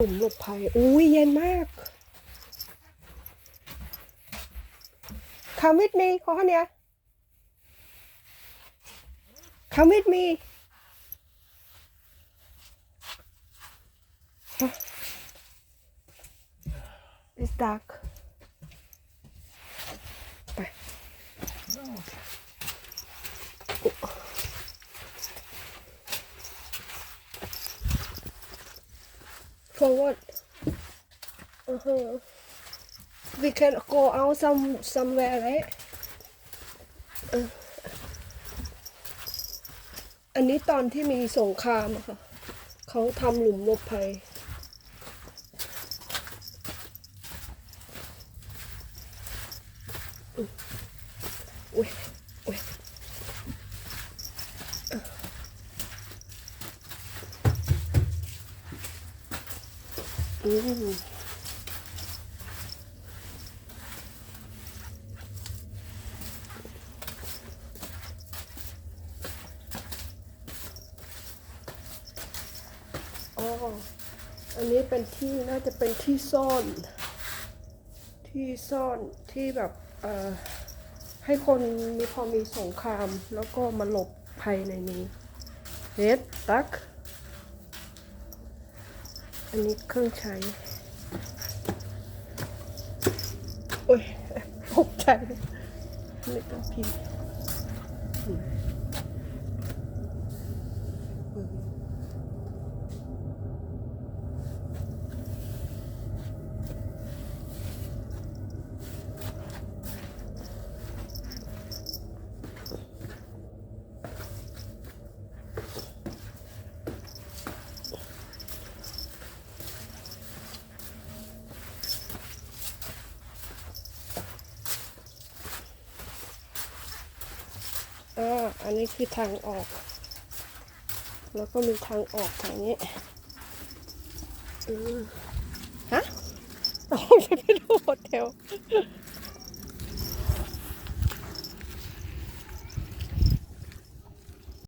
หลุมหลบภัย อุ้ยเย็นมาก Come with me ขอเนี่ย Come with me Huh? It's dark forward uh-huh. we can go out some somewhere right อันนี้ตอนที่มีสงครามอะค่ะเขาทำหลุมหลบภัยอุ้ย อ๋ออันนี้เป็นที่น่าจะเป็นที่ซ่อน ที่ซ่อนที่แบบให้คนมีพอมีสงคราม แล้วก็มาหลบภัยในนี้เน็ตตัก อันนี้เครื่องใช้โอ้ยตกใจไม่ต้องพิมพ์ อ่าอันนี้คือทางออก แล้วก็มีทางออกทางนี้ฮะโอ้ยไปดูโฮเทล